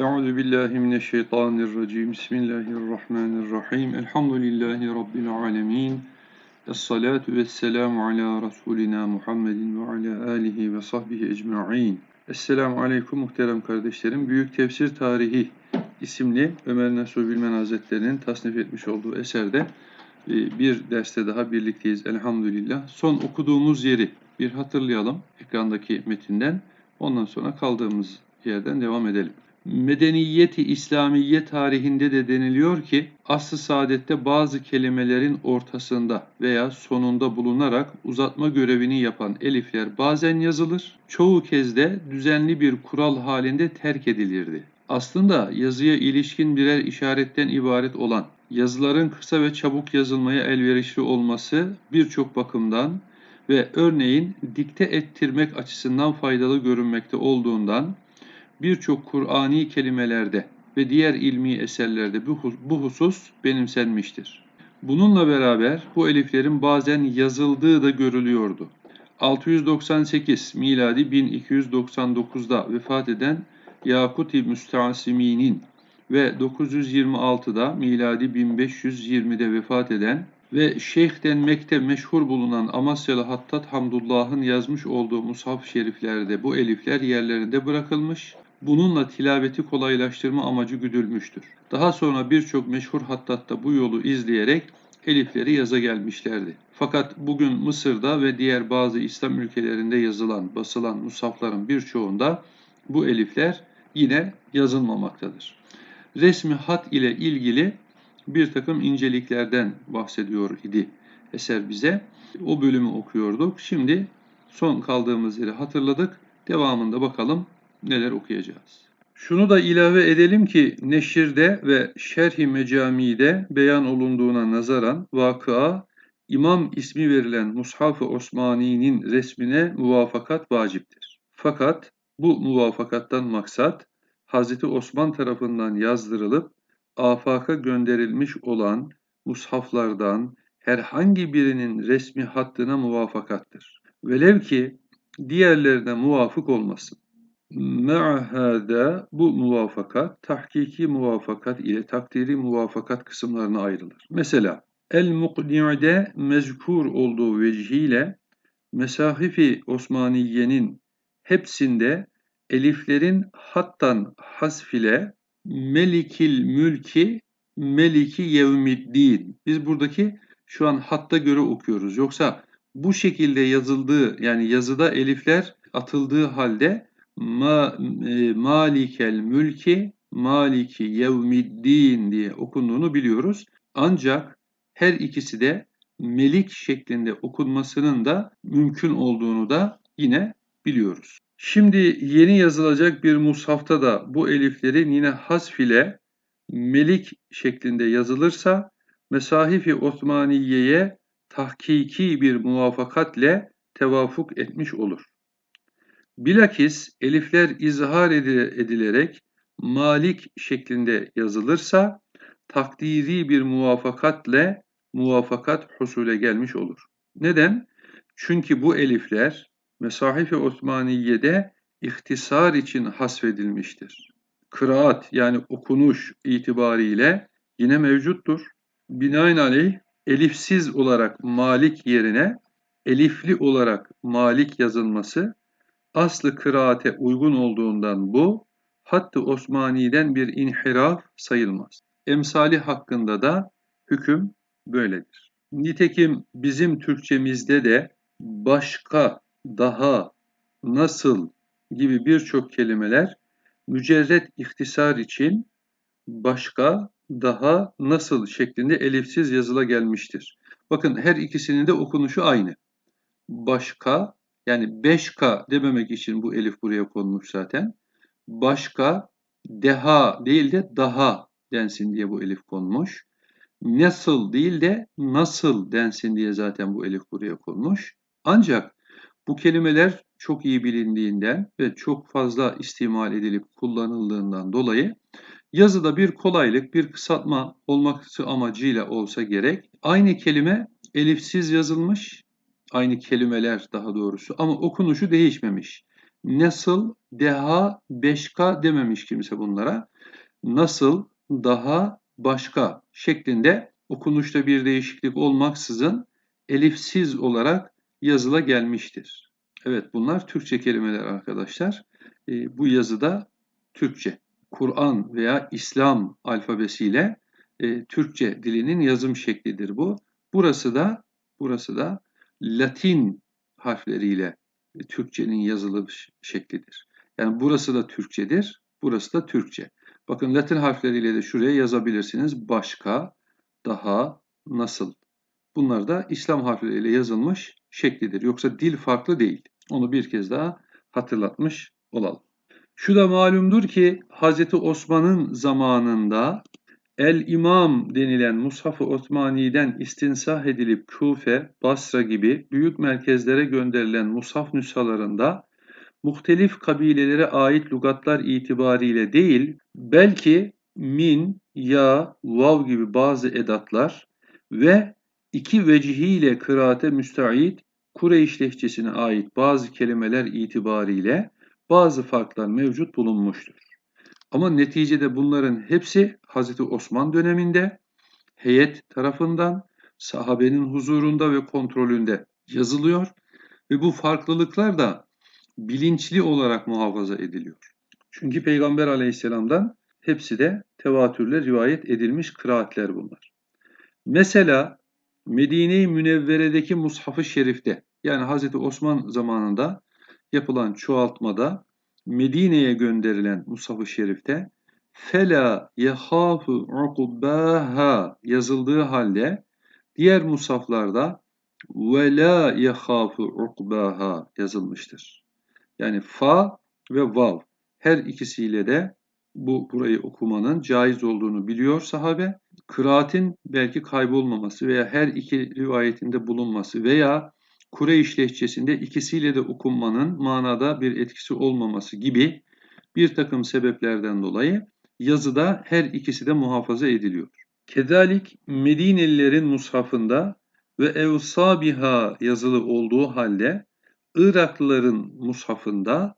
Euzu billahi mineşşeytanirracim. Bismillahirrahmanirrahim. Elhamdülillahi rabbil alamin. Essalatu vesselamu ala rasulina Muhammedin ve ala alihi ve sahbihi ecmaîn. Esselamu aleyküm muhterem kardeşlerim. Büyük Tefsir Tarihi isimli Ömer Nasuh Bilmen Hazretleri'nin tasnif etmiş olduğu eserde e, bir derste daha birlikteyiz elhamdülillah. Son okuduğumuz yeri bir hatırlayalım ekrandaki metinden. Ondan sonra kaldığımız yerden devam edelim. Medeniyeti İslamiye tarihinde de deniliyor ki asr-ı saadette bazı kelimelerin ortasında veya sonunda bulunarak uzatma görevini yapan elifler bazen yazılır, çoğu kez de düzenli bir kural halinde terk edilirdi. Aslında yazıya ilişkin birer işaretten ibaret olan yazıların kısa ve çabuk yazılmaya elverişli olması birçok bakımdan ve örneğin dikte ettirmek açısından faydalı görünmekte olduğundan birçok Kur'ani kelimelerde ve diğer ilmi eserlerde bu husus benimsenmiştir. Bununla beraber bu eliflerin bazen yazıldığı da görülüyordu. 698 miladi 1299'da vefat eden Yakuti Müstahsimi'nin ve 926'da miladi 1520'de vefat eden ve şeyh denmekte meşhur bulunan Amasyalı Hattat Hamdullah'ın yazmış olduğu mushaf şeriflerde bu elifler yerlerinde bırakılmış Bununla tilaveti kolaylaştırma amacı güdülmüştür. Daha sonra birçok meşhur hattatta bu yolu izleyerek elifleri yaza gelmişlerdi. Fakat bugün Mısır'da ve diğer bazı İslam ülkelerinde yazılan, basılan musafların birçoğunda bu elifler yine yazılmamaktadır. Resmi hat ile ilgili bir takım inceliklerden bahsediyor idi eser bize. O bölümü okuyorduk. Şimdi son kaldığımız yeri hatırladık. Devamında bakalım neler okuyacağız. Şunu da ilave edelim ki neşirde ve şerh-i mecamide beyan olunduğuna nazaran vakıa imam ismi verilen Mushaf-ı Osmani'nin resmine muvafakat vaciptir. Fakat bu muvafakattan maksat Hz. Osman tarafından yazdırılıp afaka gönderilmiş olan mushaflardan herhangi birinin resmi hattına muvafakattır. Velev ki diğerlerine muvafık olmasın. Me'hâdâ bu muvafakat tahkiki muvafakat ile takdiri muvafakat kısımlarına ayrılır. Mesela El-Muqni'de mezkur olduğu vecihiyle Mesahifi Osmaniye'nin hepsinde eliflerin hattan hasf ile Melikil Mülki Meliki Yevmiddin. Biz buradaki şu an hatta göre okuyoruz. Yoksa bu şekilde yazıldığı yani yazıda elifler atıldığı halde ma, e, malikel mülki maliki yevmiddin diye okunduğunu biliyoruz. Ancak her ikisi de melik şeklinde okunmasının da mümkün olduğunu da yine biliyoruz. Şimdi yeni yazılacak bir mushafta da bu eliflerin yine hasf ile melik şeklinde yazılırsa Mesahifi Osmaniye'ye tahkiki bir muvafakatle tevafuk etmiş olur. Bilakis elifler izhar edilerek malik şeklinde yazılırsa takdiri bir muvafakatle muvafakat husule gelmiş olur. Neden? Çünkü bu elifler Mesahif-i Osmaniye'de ihtisar için hasfedilmiştir. Kıraat yani okunuş itibariyle yine mevcuttur. Binaenaleyh elifsiz olarak malik yerine elifli olarak malik yazılması aslı kıraate uygun olduğundan bu, hattı Osmani'den bir inhiraf sayılmaz. Emsali hakkında da hüküm böyledir. Nitekim bizim Türkçemizde de başka, daha, nasıl gibi birçok kelimeler mücerret ihtisar için başka, daha, nasıl şeklinde elifsiz yazıla gelmiştir. Bakın her ikisinin de okunuşu aynı. Başka, yani 5K dememek için bu elif buraya konmuş zaten. Başka, deha değil de daha densin diye bu elif konmuş. Nasıl değil de nasıl densin diye zaten bu elif buraya konmuş. Ancak bu kelimeler çok iyi bilindiğinden ve çok fazla istimal edilip kullanıldığından dolayı yazıda bir kolaylık, bir kısaltma olması amacıyla olsa gerek. Aynı kelime elifsiz yazılmış aynı kelimeler daha doğrusu ama okunuşu değişmemiş. nasıl, deha, beşka dememiş kimse bunlara. Nasıl, daha, başka şeklinde okunuşta bir değişiklik olmaksızın elifsiz olarak yazıla gelmiştir. Evet bunlar Türkçe kelimeler arkadaşlar. E, bu yazıda Türkçe. Kur'an veya İslam alfabesiyle e, Türkçe dilinin yazım şeklidir bu. Burası da burası da Latin harfleriyle Türkçenin yazılış şeklidir. Yani burası da Türkçedir, burası da Türkçe. Bakın Latin harfleriyle de şuraya yazabilirsiniz. Başka, daha, nasıl. Bunlar da İslam harfleriyle yazılmış şeklidir. Yoksa dil farklı değil. Onu bir kez daha hatırlatmış olalım. Şu da malumdur ki Hz. Osman'ın zamanında El İmam denilen Mushaf-ı Osmani'den istinsah edilip Küfe, Basra gibi büyük merkezlere gönderilen mushaf nüshalarında muhtelif kabilelere ait lügatlar itibariyle değil, belki min, ya, vav gibi bazı edatlar ve iki vecihiyle kıraate müsta'id Kureyş lehçesine ait bazı kelimeler itibariyle bazı farklar mevcut bulunmuştur. Ama neticede bunların hepsi Hazreti Osman döneminde heyet tarafından sahabenin huzurunda ve kontrolünde yazılıyor ve bu farklılıklar da bilinçli olarak muhafaza ediliyor. Çünkü Peygamber aleyhisselamdan hepsi de tevatürle rivayet edilmiş kıraatler bunlar. Mesela Medine-i Münevvere'deki Mushaf-ı Şerif'te yani Hazreti Osman zamanında yapılan çoğaltmada Medine'ye gönderilen Mushaf-ı Şerif'te fela yehafu ukbaha yazıldığı halde diğer musaflarda ve la yehafu ukbaha yazılmıştır. Yani fa ve vav her ikisiyle de bu burayı okumanın caiz olduğunu biliyor sahabe. Kıraatin belki kaybolmaması veya her iki rivayetinde bulunması veya Kureyş lehçesinde ikisiyle de okunmanın manada bir etkisi olmaması gibi bir takım sebeplerden dolayı yazıda her ikisi de muhafaza ediliyor. Kedalik Medinelilerin mushafında ve evsabiha yazılı olduğu halde Iraklıların mushafında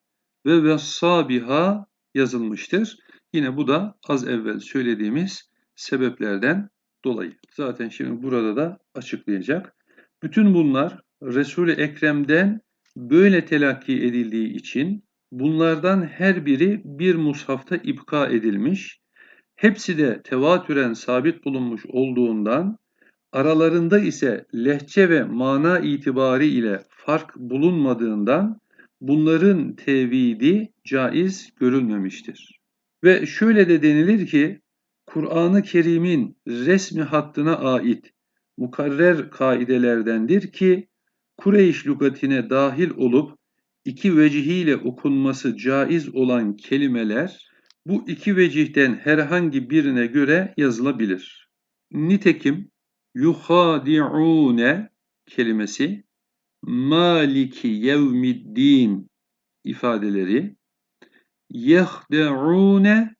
ve vessabiha yazılmıştır. Yine bu da az evvel söylediğimiz sebeplerden dolayı. Zaten şimdi burada da açıklayacak. Bütün bunlar Resul-i Ekrem'den böyle telakki edildiği için bunlardan her biri bir mushafta ipka edilmiş. Hepsi de tevatüren sabit bulunmuş olduğundan aralarında ise lehçe ve mana itibari ile fark bulunmadığından bunların tevhidi caiz görülmemiştir. Ve şöyle de denilir ki Kur'an-ı Kerim'in resmi hattına ait mukarrer kaidelerdendir ki Kureyş lügatine dahil olup iki vecihiyle okunması caiz olan kelimeler bu iki vecihten herhangi birine göre yazılabilir. Nitekim yuhadi'une kelimesi maliki yevmiddin ifadeleri yehde'une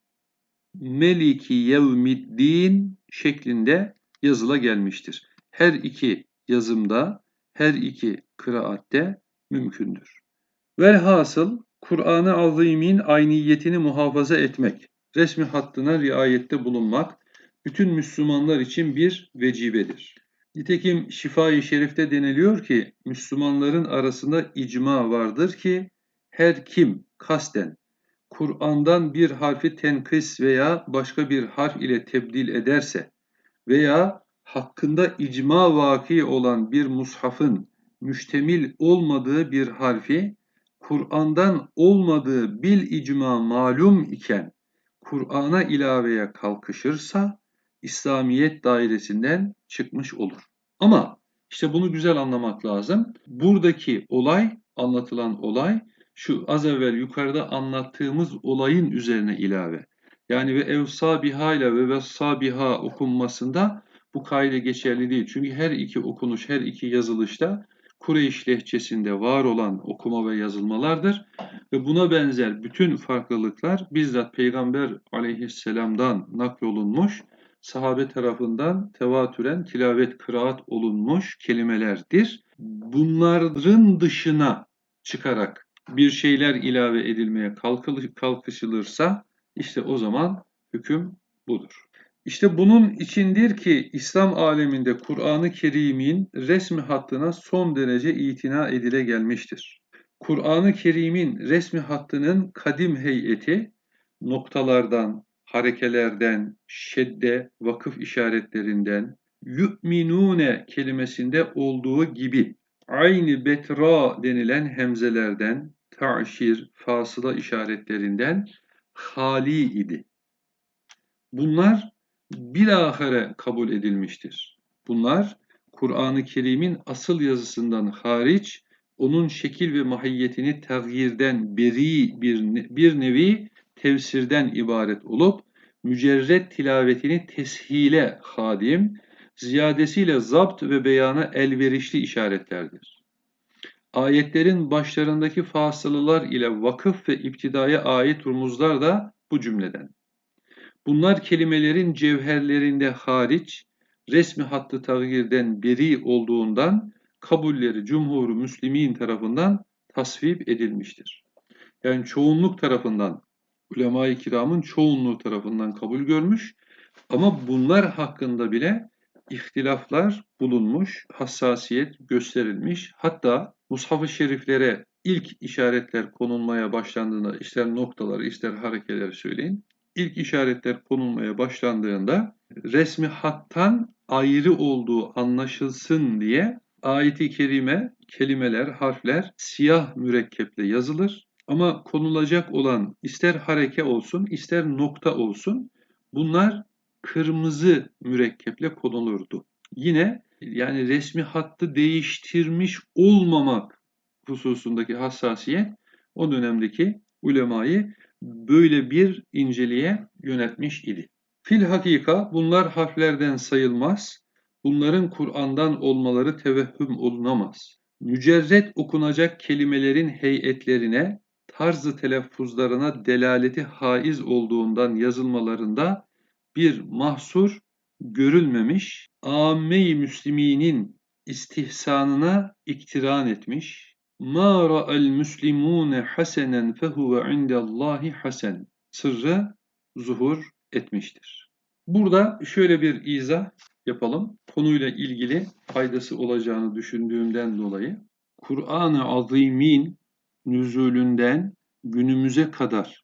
meliki yevmiddin şeklinde yazıla gelmiştir. Her iki yazımda her iki kıraatte mümkündür. Velhasıl Kur'an-ı Azim'in ayniyetini muhafaza etmek, resmi hattına riayette bulunmak bütün Müslümanlar için bir vecibedir. Nitekim Şifa-i Şerif'te deniliyor ki Müslümanların arasında icma vardır ki her kim kasten Kur'an'dan bir harfi tenkis veya başka bir harf ile tebdil ederse veya hakkında icma vaki olan bir mushafın müştemil olmadığı bir harfi Kur'an'dan olmadığı bil icma malum iken Kur'an'a ilaveye kalkışırsa İslamiyet dairesinden çıkmış olur. Ama işte bunu güzel anlamak lazım. Buradaki olay, anlatılan olay şu az evvel yukarıda anlattığımız olayın üzerine ilave. Yani ve evsabiha ile ve vessabiha okunmasında bu kaide geçerli değil. Çünkü her iki okunuş, her iki yazılışta Kureyş lehçesinde var olan okuma ve yazılmalardır. Ve buna benzer bütün farklılıklar bizzat Peygamber aleyhisselamdan naklolunmuş, sahabe tarafından tevatüren tilavet, kıraat olunmuş kelimelerdir. Bunların dışına çıkarak bir şeyler ilave edilmeye kalkışılırsa işte o zaman hüküm budur. İşte bunun içindir ki İslam aleminde Kur'an-ı Kerim'in resmi hattına son derece itina edile gelmiştir. Kur'an-ı Kerim'in resmi hattının kadim heyeti noktalardan, harekelerden, şedde, vakıf işaretlerinden, yu'minune kelimesinde olduğu gibi aynı betra denilen hemzelerden, ta'şir, fasıla işaretlerinden hali idi. Bunlar bilahare kabul edilmiştir. Bunlar Kur'an-ı Kerim'in asıl yazısından hariç onun şekil ve mahiyetini tağyirden beri bir, bir nevi tefsirden ibaret olup mücerret tilavetini teshile hadim, ziyadesiyle zapt ve beyana elverişli işaretlerdir. Ayetlerin başlarındaki fasılalar ile vakıf ve iptidaya ait rumuzlar da bu cümleden. Bunlar kelimelerin cevherlerinde hariç, resmi hattı tağyirden beri olduğundan kabulleri cumhuru müslimin tarafından tasvip edilmiştir. Yani çoğunluk tarafından, ulema-i kiramın çoğunluğu tarafından kabul görmüş ama bunlar hakkında bile ihtilaflar bulunmuş, hassasiyet gösterilmiş. Hatta Mushaf-ı Şeriflere ilk işaretler konulmaya başlandığında ister noktaları ister harekeleri söyleyin. İlk işaretler konulmaya başlandığında resmi hattan ayrı olduğu anlaşılsın diye ayeti kerime kelimeler, harfler siyah mürekkeple yazılır. Ama konulacak olan ister hareke olsun ister nokta olsun bunlar kırmızı mürekkeple konulurdu. Yine yani resmi hattı değiştirmiş olmamak hususundaki hassasiyet o dönemdeki ulemayı böyle bir inceliğe yönetmiş idi. Fil hakika bunlar harflerden sayılmaz, bunların Kur'an'dan olmaları tevehhüm olunamaz. Mücerret okunacak kelimelerin heyetlerine, tarzı telaffuzlarına delaleti haiz olduğundan yazılmalarında bir mahsur görülmemiş, âmme-i müsliminin istihsanına iktiran etmiş. مَا رَأَ الْمُسْلِمُونَ حَسَنًا فَهُوَ عِنْدَ اللّٰهِ حَسَنًا Sırrı zuhur etmiştir. Burada şöyle bir izah yapalım. Konuyla ilgili faydası olacağını düşündüğümden dolayı Kur'an-ı Azim'in nüzulünden günümüze kadar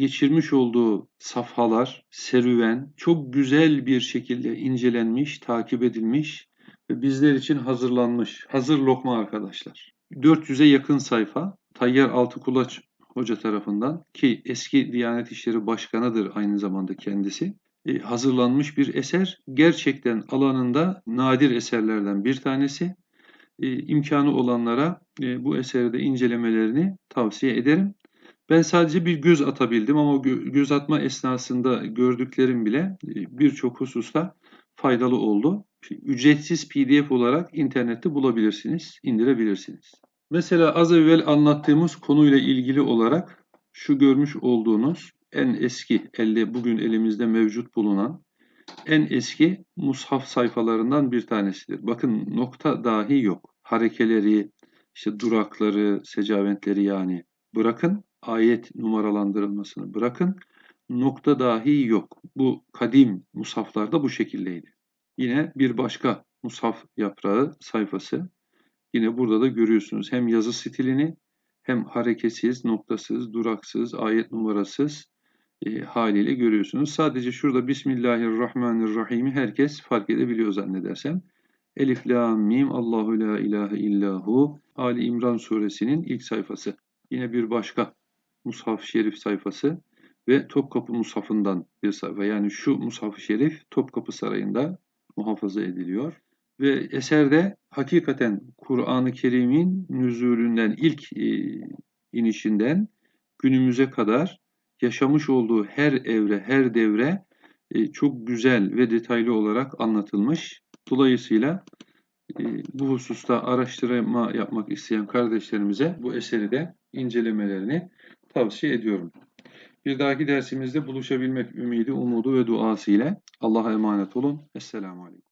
geçirmiş olduğu safhalar, serüven çok güzel bir şekilde incelenmiş, takip edilmiş ve bizler için hazırlanmış. Hazır lokma arkadaşlar. 400'e yakın sayfa Tayyar Altıkulaç Hoca tarafından ki eski Diyanet İşleri Başkanı'dır aynı zamanda kendisi. E, hazırlanmış bir eser. Gerçekten alanında nadir eserlerden bir tanesi. E, imkanı olanlara e, bu eserde incelemelerini tavsiye ederim. Ben sadece bir göz atabildim ama göz atma esnasında gördüklerim bile birçok hususta faydalı oldu. Ücretsiz PDF olarak internette bulabilirsiniz, indirebilirsiniz. Mesela az evvel anlattığımız konuyla ilgili olarak şu görmüş olduğunuz en eski elde bugün elimizde mevcut bulunan en eski mushaf sayfalarından bir tanesidir. Bakın nokta dahi yok. Harekeleri, işte durakları, secaventleri yani bırakın ayet numaralandırılmasını bırakın. Nokta dahi yok. Bu kadim musaflarda bu şekildeydi. Yine bir başka musaf yaprağı sayfası. Yine burada da görüyorsunuz hem yazı stilini hem hareketsiz, noktasız, duraksız, ayet numarasız e, haliyle görüyorsunuz. Sadece şurada Bismillahirrahmanirrahim'i herkes fark edebiliyor zannedersem. Elif, La, Mim, Allahu la ilahe illahu. Ali İmran suresinin ilk sayfası. Yine bir başka Mushaf-ı Şerif sayfası ve Topkapı Mushaf'ından bir sayfa. Yani şu Mushaf-ı Şerif Topkapı Sarayı'nda muhafaza ediliyor. Ve eserde hakikaten Kur'an-ı Kerim'in nüzulünden, ilk e, inişinden günümüze kadar yaşamış olduğu her evre, her devre e, çok güzel ve detaylı olarak anlatılmış. Dolayısıyla e, bu hususta araştırma yapmak isteyen kardeşlerimize bu eseri de incelemelerini tavsiye ediyorum. Bir dahaki dersimizde buluşabilmek ümidi, umudu ve duası ile Allah'a emanet olun. Esselamu Aleyküm.